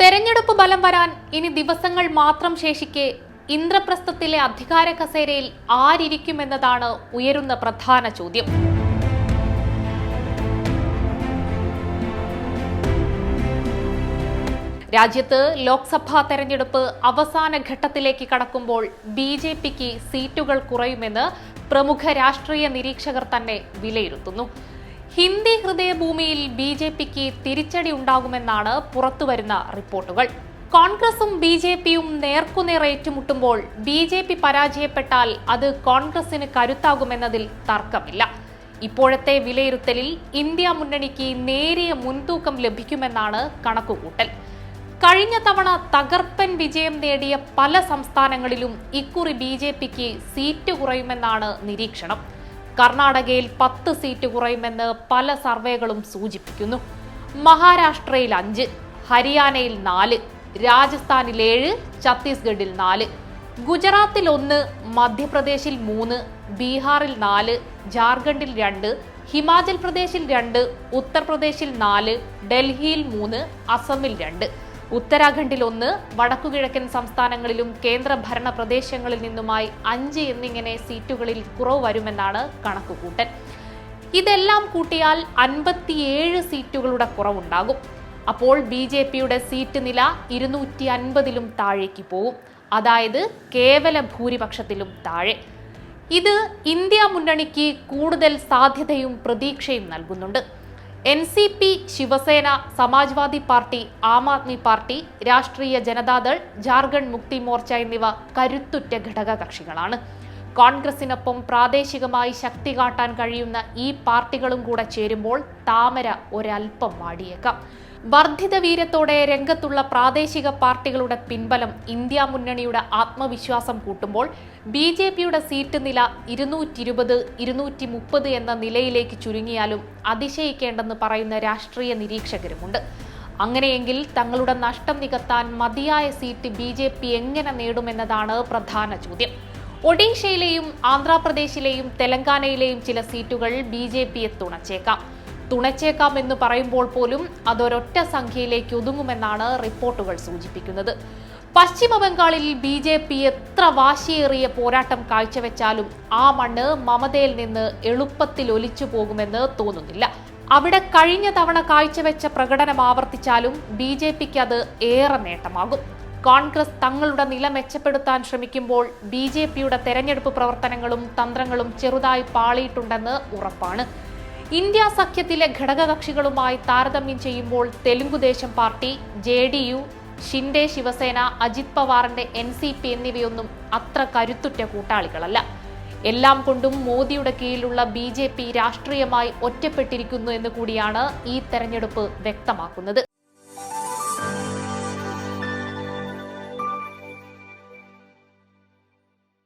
തെരഞ്ഞെടുപ്പ് ബലം വരാൻ ഇനി ദിവസങ്ങൾ മാത്രം ശേഷിക്കെ ഇന്ദ്രപ്രസ്ഥത്തിലെ അധികാര കസേരയിൽ ആരിയ്ക്കുമെന്നതാണ് ഉയരുന്ന പ്രധാന ചോദ്യം. രാജ്യത്ത് ലോക്സഭാ തെരഞ്ഞെടുപ്പ് അവസാന ഘട്ടത്തിലേക്ക് കടക്കുമ്പോൾ ബി ജെ പിക്ക് സീറ്റുകൾ കുറയുമെന്ന് പ്രമുഖ രാഷ്ട്രീയ നിരീക്ഷകർ തന്നെ വിലയിരുത്തുന്നു. ഹിന്ദി ഹൃദയഭൂമിയിൽ ബി ജെ പിക്ക് തിരിച്ചടി ഉണ്ടാകുമെന്നാണ് പുറത്തുവരുന്ന റിപ്പോർട്ടുകൾ. കോൺഗ്രസും ബി ജെ പിയും നേർക്കുനേർ ഏറ്റുമുട്ടുമ്പോൾ ബി ജെ പി പരാജയപ്പെട്ടാൽ അത് കോൺഗ്രസിന് കരുത്താകുമെന്നതിൽ തർക്കമില്ല. ഇപ്പോഴത്തെ വിലയിരുത്തലിൽ ഇന്ത്യ മുന്നണിക്ക് നേരിയ മുൻതൂക്കം ലഭിക്കുമെന്നാണ് കണക്കുകൂട്ടൽ. കഴിഞ്ഞ തവണ തകർപ്പൻ വിജയം നേടിയ പല സംസ്ഥാനങ്ങളിലും ഇക്കുറി ബി ജെ പിക്ക് സീറ്റ് കുറയുമെന്നാണ് നിരീക്ഷണം. കർണാടകയിൽ പത്ത് സീറ്റ് കുറയുമെന്ന് പല സർവേകളും സൂചിപ്പിക്കുന്നു. മഹാരാഷ്ട്രയിൽ അഞ്ച് ഹരിയാനയിൽ നാല് രാജസ്ഥാനിൽ ഏഴ് ഛത്തീസ്ഗഡിൽ നാല് ഗുജറാത്തിൽ ഒന്ന് മധ്യപ്രദേശിൽ മൂന്ന് ബീഹാറിൽ നാല് ജാർഖണ്ഡിൽ രണ്ട് ഹിമാചൽ പ്രദേശിൽ രണ്ട് ഉത്തർപ്രദേശിൽ നാല് ഡൽഹിയിൽ മൂന്ന് അസമിൽ രണ്ട്. ഉത്തരാഖണ്ഡിൽ ഒന്ന് വടക്കുകിഴക്കൻ സംസ്ഥാനങ്ങളിലും കേന്ദ്രഭരണ പ്രദേശങ്ങളിൽ നിന്നുമായി അഞ്ച് എന്നിങ്ങനെ സീറ്റുകളിൽ കുറവ് വരുമെന്നാണ് കണക്കുകൂട്ടൽ. ഇതെല്ലാം കൂട്ടിയാൽ അൻപത്തിയേഴ് സീറ്റുകളുടെ കുറവുണ്ടാകും. അപ്പോൾ ബി ജെ പിയുടെ സീറ്റ് നില ഇരുന്നൂറ്റി അൻപതിലും താഴേക്ക് പോകും അതായത് കേവല ഭൂരിപക്ഷത്തിലും താഴെ. ഇത് ഇന്ത്യ മുന്നണിക്ക് കൂടുതൽ സാധ്യതയും പ്രതീക്ഷയും നൽകുന്നുണ്ട്. N C P Shivsena Samajwadi party Aam Aadmi party Rashtriya Janata Dal Jharkhand Mukti Morcha എന്നിവ കരുത്തുറ്റ ഘടക കക്ഷികളാണ് കോൺഗ്രസിനൊപ്പം പ്രാദേശികമായി ശക്തി കാട്ടാൻ കഴിയുന്ന ഈ പാർട്ടികളും കൂടെ ചേരുമ്പോൾ താമര ഒരൽപ്പം വാടിയേക്കാം വർദ്ധിത വീര്യത്തോടെ രംഗത്തുള്ള പ്രാദേശിക പാർട്ടികളുടെ പിൻബലം ഇന്ത്യ മുന്നണിയുടെ ആത്മവിശ്വാസം കൂട്ടുമ്പോൾ ബി ജെ പിയുടെ സീറ്റ് നില ഇരുന്നൂറ്റി ഇരുപത് ഇരുന്നൂറ്റി മുപ്പത് എന്ന നിലയിലേക്ക് ചുരുങ്ങിയാലും അതിശയിക്കേണ്ടെന്ന് പറയുന്ന രാഷ്ട്രീയ നിരീക്ഷകരുമുണ്ട്. അങ്ങനെയെങ്കിൽ തങ്ങളുടെ നഷ്ടം നികത്താൻ മതിയായ സീറ്റ് ബി ജെ പി എങ്ങനെ നേടുമെന്നതാണ് പ്രധാന ചോദ്യം. ഒഡീഷയിലെയും ആന്ധ്രാപ്രദേശിലെയും തെലങ്കാനയിലെയും ചില സീറ്റുകൾ ബി ജെ പിയെ തുണച്ചേക്കാം. തുണച്ചേക്കാം എന്ന് പറയുമ്പോൾ പോലും അതൊരൊറ്റ സംഖ്യയിലേക്ക് ഒതുങ്ങുമെന്നാണ് റിപ്പോർട്ടുകൾ സൂചിപ്പിക്കുന്നത്. പശ്ചിമ ബംഗാളിൽ ബി ജെ പി എത്ര വാശിയേറിയ പോരാട്ടം കാഴ്ചവെച്ചാലും ആ മണ്ണ് മമതയിൽ നിന്ന് എളുപ്പത്തിൽ ഒലിച്ചു പോകുമെന്ന് തോന്നുന്നില്ല. അവിടെ കഴിഞ്ഞ തവണ കാഴ്ചവെച്ച പ്രകടനം ആവർത്തിച്ചാലും ബി ജെ പിക്ക് അത് ഏറെ നേട്ടമാകും. കോൺഗ്രസ് തങ്ങളുടെ നില മെച്ചപ്പെടുത്താൻ ശ്രമിക്കുമ്പോൾ ബി ജെ പിയുടെ തെരഞ്ഞെടുപ്പ് പ്രവർത്തനങ്ങളും തന്ത്രങ്ങളും ചെറുതായി പാളിയിട്ടുണ്ടെന്ന് ഉറപ്പാണ്. ഇന്ത്യ സഖ്യത്തിലെ ഘടകകക്ഷികളുമായി താരതമ്യം ചെയ്യുമ്പോൾ Telugu Desam party J D U Shinde Shiv Sena Ajit പവാറിന്റെ N C P എന്നിവയൊന്നും അത്ര കരുത്തുറ്റ കൂട്ടാളികളല്ല. എല്ലാം കൊണ്ടും മോദിയുടെ കീഴിലുള്ള ബി ജെ പി രാഷ്ട്രീയമായി ഒറ്റപ്പെട്ടിരിക്കുന്നു എന്ന് കൂടിയാണ് ഈ തെരഞ്ഞെടുപ്പ് വ്യക്തമാക്കുന്നത്.